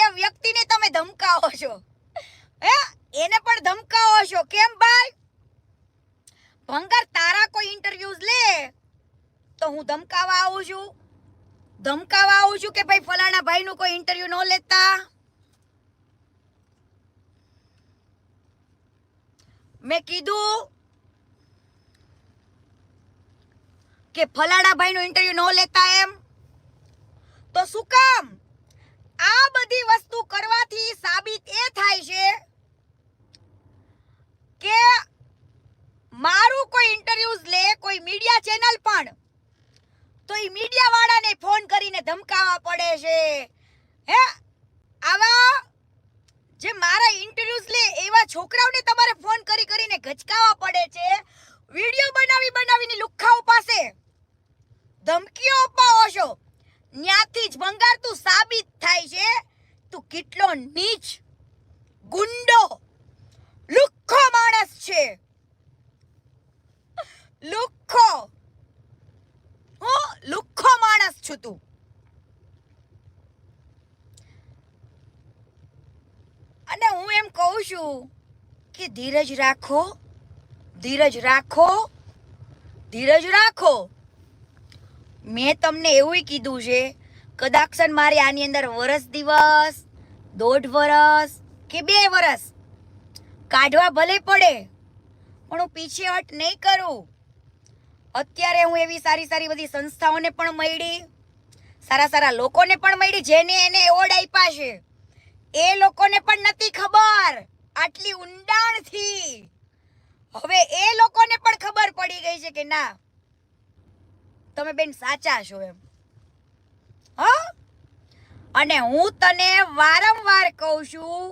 એ વ્યક્તિને તમે ધમકાવો છો. હે? એને પણ ધમકાવો છો. કેમ ભાઈ? ભંગર તારા કોઈ ઇન્ટરવ્યુઝ લે, તો હું ધમકાવા આવું છું. ધમકાવા આવું છું કે ભાઈ ફલાણા ભાઈનું કોઈ ઇન્ટરવ્યુ ન લેતા? મેં કીધું કે ફલાણા ભાઈનું ઇન્ટરવ્યુ ન લેતા એમ? તો શું કામ? બધી વસ્તુ કરવાથી સાબિત એ થાય છે કે મારું કોઈ ઇન્ટરવ્યુઝ લે, કોઈ મીડિયા ચેનલ પણ, તો એ મીડિયા વાળાને ફોન કરીને ધમકાવા પડે છે. હે? આવા જે મારા ઇન્ટરવ્યુઝ લે, એવા છોકરાઓને તમારે ફોન કરી કરીને ગચકાવા પડે છે. વિડિયો બનાવી બનાવીને લુખાઓ પાસે ધમકીઓ અપાવો છો ન્યાથી જ ભંગાર તું સાબિત થાય છે તું કેટલો નીચ ગુંડો, લુખ્ખો માણસ છે. લુખ્ખો. હું લુખ્ખો માણસ છું તું. અને હું એમ કહું છું કે ધીરજ રાખો ધીરજ રાખો ધીરજ રાખો. મેં તમને એવું કીધું છે કદાક્ષન મારે આની અંદર વરસ દિવસ દોઢ વરસ કે બે વરસ. કાઢવા ભલે પડે, પણ હું પીછેહટ નહીં કરું. અત્યારે હું એવી સારી સારી બધી સંસ્થાઓને પણ મળી, સારા સારા લોકોને પણ મળી, જેને એને એવોર્ડ આપ્યા છે. એ લોકોને પણ નથી ખબર આટલી ઊંડાણથી. હવે એ લોકોને પણ ખબર પડી ગઈ છે કે ના, તમે બેન સાચા છો એમ. હા? અને હું તને વારંવાર કહું છું